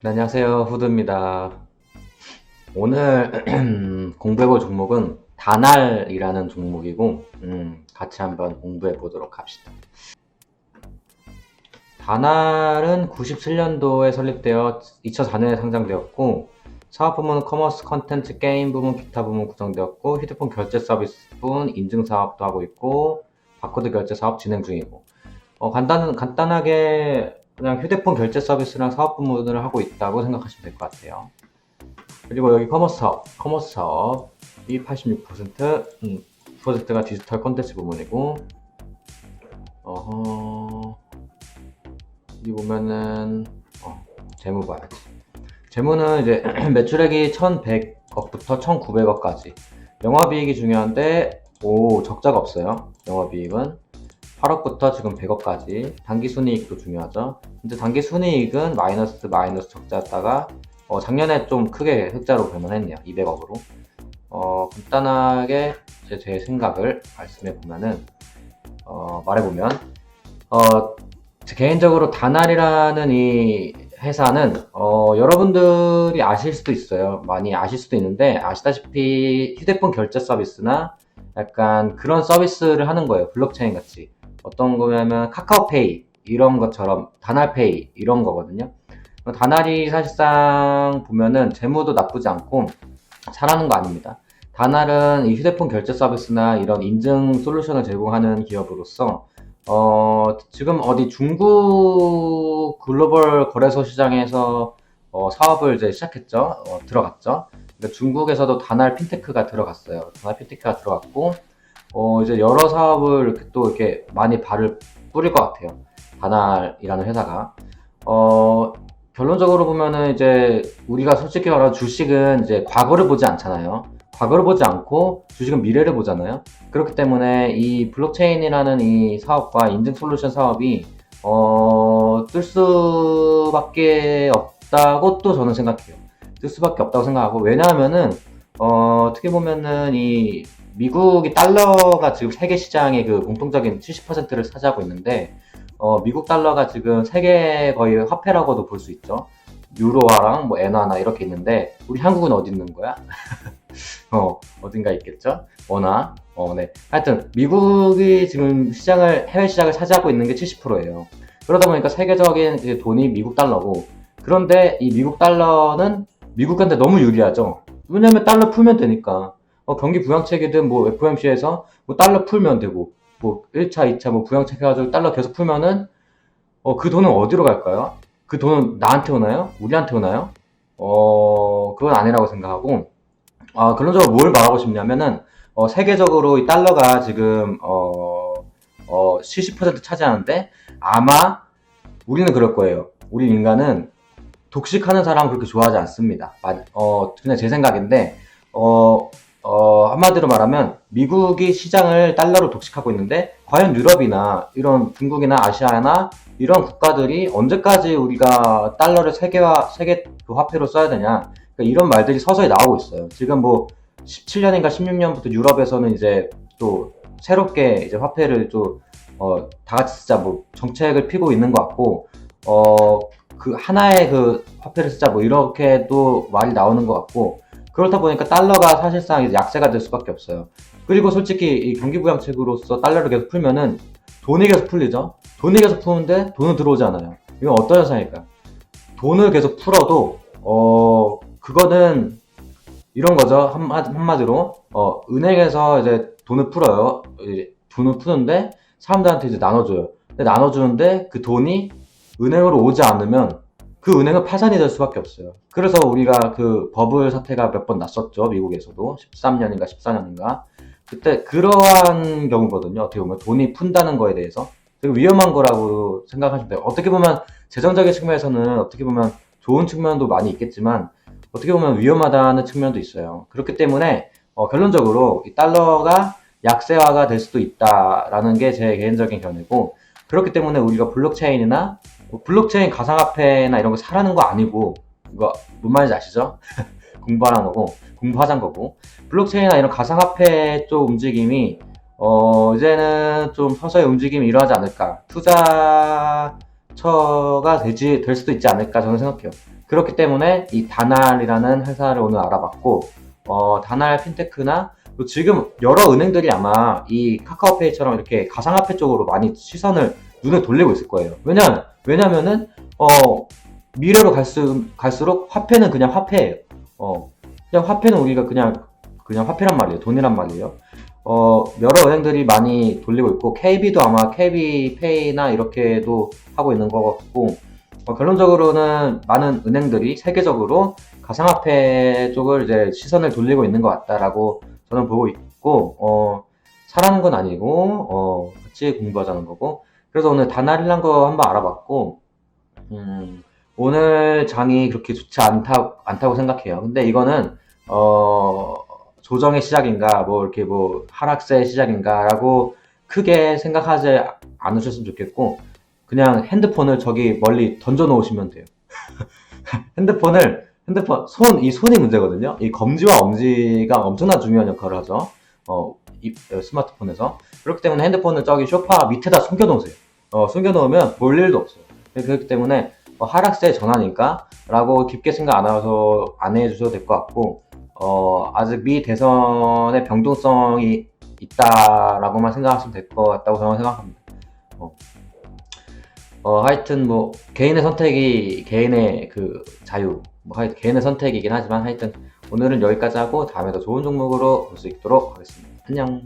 네, 안녕하세요. 후드입니다. 오늘 공부해볼 종목은 다날이라는 종목이고, 음, 같이 한번 공부해 보도록 합시다. 다날은 97년도에 설립되어 2004년에 상장되었고, 사업 부문은 커머스, 컨텐츠, 게임 부문, 기타 부문 구성되었고, 휴대폰 결제 서비스 분 인증 사업도 하고 있고, 바코드 결제 사업 진행 중이고, 어, 간단, 간단하게 그냥 휴대폰 결제 서비스랑 사업 부문을 하고 있다고 생각하시면 될 것 같아요. 그리고 여기 커머스 사업, 커머스 사업이 86%, 음, 프로젝트가 디지털 콘텐츠 부문이고, 어허, 여기 보면은, 어, 재무 봐야지. 재무는 이제 매출액이 1100억부터 1900억까지. 영업이익이 중요한데, 오, 적자가 없어요. 영업이익은. 8억부터 지금 100억까지. 단기 순이익도 중요하죠. 근데 단기 순이익은 마이너스 마이너스 적자였다가, 어, 작년에 좀 크게 흑자로 변환했네요. 200억으로. 어, 간단하게 제, 제 생각을 말씀해 보면은, 어, 말해 보면, 어, 제 개인적으로 다날이라는 이 회사는, 어, 여러분들이 아실 수도 있어요. 많이 아실 수도 있는데, 아시다시피 휴대폰 결제 서비스나 약간 그런 서비스를 하는 거예요. 블록체인 같이. 어떤 거냐면 카카오페이 이런 것처럼 다날페이 이런 거거든요. 다날이 사실상 보면은 재무도 나쁘지 않고 잘하는 거 아닙니다. 다날은 이 휴대폰 결제 서비스나 이런 인증 솔루션을 제공하는 기업으로서 어, 지금 어디 중국 글로벌 거래소 시장에서 어, 사업을 이제 시작했죠. 어, 들어갔죠. 근데 중국에서도 다날 핀테크가 들어갔어요. 다날 핀테크가 들어갔고 어, 이제 여러 사업을 이렇게 또 이렇게 많이 발을 뿌릴 것 같아요. 다날이라는 회사가. 어, 결론적으로 보면은 이제 우리가 솔직히 말하면 주식은 이제 과거를 보지 않잖아요. 과거를 보지 않고 주식은 미래를 보잖아요. 그렇기 때문에 이 블록체인이라는 이 사업과 인증 솔루션 사업이 어, 뜰 수밖에 없다고 또 저는 생각해요. 뜰 수밖에 없다고 생각하고 왜냐하면은 어, 어떻게 보면은 이 미국이 달러가 지금 세계 시장의 그 공통적인 70%를 차지하고 있는데 어, 미국 달러가 지금 세계 거의 화폐라고도 볼 수 있죠. 유로화랑 뭐 엔화나 이렇게 있는데 우리 한국은 어디 있는 거야? 어, 어딘가 있겠죠? 원화. 어, 네. 하여튼 미국이 지금 시장을 해외 시장을 차지하고 있는 게 70%예요. 그러다 보니까 세계적인 돈이 미국 달러고 그런데 이 미국 달러는 미국한테 너무 유리하죠. 왜냐면 달러 풀면 되니까. 어, 경기 부양책이든 뭐 FOMC에서 뭐 달러 풀면 되고 뭐 1차, 2차 뭐 부양책 해가지고 달러 계속 풀면은 어, 그 돈은 어디로 갈까요? 그 돈은 나한테 오나요? 우리한테 오나요? 어, 그건 아니라고 생각하고 아, 결론적으로 뭘 말하고 싶냐면은 어, 세계적으로 이 달러가 지금 어, 어, 70% 차지하는데 아마 우리는 그럴 거예요. 우리 인간은 독식하는 사람 그렇게 좋아하지 않습니다. 어, 그냥 제 생각인데 어, 어, 한마디로 말하면 미국이 시장을 달러로 독식하고 있는데 과연 유럽이나 이런 중국이나 아시아나 이런 국가들이 언제까지 우리가 달러를 세계화 세계 그 화폐로 써야 되냐 그러니까 이런 말들이 서서히 나오고 있어요. 지금 뭐 17년인가 16년부터 유럽에서는 이제 또 새롭게 이제 화폐를 또 어, 다 같이 쓰자 뭐 정책을 피고 있는 것 같고 어, 그 하나의 그 화폐를 쓰자 뭐 이렇게도 말이 나오는 것 같고 그렇다 보니까 달러가 사실상 약세가 될 수밖에 없어요. 그리고 솔직히 이 경기 부양책으로서 달러를 계속 풀면은 돈이 계속 풀리죠. 돈이 계속 푸는데 돈은 들어오지 않아요. 이건 어떤 현상일까? 돈을 계속 풀어도 어 그거는 이런 거죠. 한마, 한마디로 어 은행에서 이제 돈을 풀어요. 돈을 푸는데 사람들한테 이제 나눠줘요. 근데 나눠주는데 그 돈이 은행으로 오지 않으면 그 은행은 파산이 될 수밖에 없어요. 그래서 우리가 그 버블 사태가 몇 번 났었죠. 미국에서도 13년인가 14년인가 그때 그러한 경우거든요. 어떻게 보면 돈이 푼다는 거에 대해서 되게 위험한 거라고 생각하시면 돼요. 어떻게 보면 재정적인 측면에서는 어떻게 보면 좋은 측면도 많이 있겠지만 어떻게 보면 위험하다는 측면도 있어요. 그렇기 때문에 어, 결론적으로 이 달러가 약세화가 될 수도 있다라는 게 제 개인적인 견해고 그렇기 때문에 우리가 블록체인이나 뭐 블록체인 가상화폐나 이런 거 사라는 거 아니고 이거 뭔 말인지 아시죠? 공부하는 거고 공부하자는 거고. 블록체인이나 이런 가상화폐 쪽 움직임이 어 이제는 좀 서서히 움직임이 일어나지 않을까. 투자처가 되지 될 수도 있지 않을까 저는 생각해요. 그렇기 때문에 이 다날이라는 회사를 오늘 알아봤고 어, 다날 핀테크나 또 지금 여러 은행들이 아마 이 카카오페이처럼 이렇게 가상화폐 쪽으로 많이 시선을 눈을 돌리고 있을 거예요. 왜냐 왜냐면은 어 미래로 갈수, 갈수록 화폐는 그냥 화폐예요. 어 그냥 화폐는 우리가 그냥 그냥 화폐란 말이에요. 돈이란 말이에요. 어 여러 은행들이 많이 돌리고 있고 KB도 아마 KB페이나 이렇게도 하고 있는 것 같고 어, 결론적으로는 많은 은행들이 세계적으로 가상화폐 쪽을 이제 시선을 돌리고 있는 것 같다라고 저는 보고 있고 어, 사라는 건 아니고 어, 같이 공부하자는 거고 그래서 오늘 다날이란 거 한번 알아봤고 음, 오늘 장이 그렇게 좋지 않다, 않다고 생각해요. 근데 이거는 어, 조정의 시작인가 뭐 이렇게 뭐 하락세의 시작인가라고 크게 생각하지 않으셨으면 좋겠고 그냥 핸드폰을 저기 멀리 던져 놓으시면 돼요. 핸드폰을 핸드폰 손 이 손이 문제거든요. 이 검지와 엄지가 엄청난 중요한 역할을 하죠. 어, 스마트폰에서 그렇기 때문에 핸드폰을 저기 소파 밑에다 숨겨 놓으세요. 어, 숨겨 놓으면 볼 일도 없어요. 그렇기 때문에 어, 하락세 전환일까라고 깊게 생각 안 하셔서 안 해주셔도 될 것 같고 어, 아직 미 대선의 병동성이 있다라고만 생각하시면 될 것 같다고 저는 생각합니다. 어. 어, 하여튼 뭐 개인의 선택이 개인의 그 자유, 뭐 하여튼 개인의 선택이긴 하지만 하여튼 오늘은 여기까지 하고 다음에 더 좋은 종목으로 볼 수 있도록 하겠습니다. 안녕.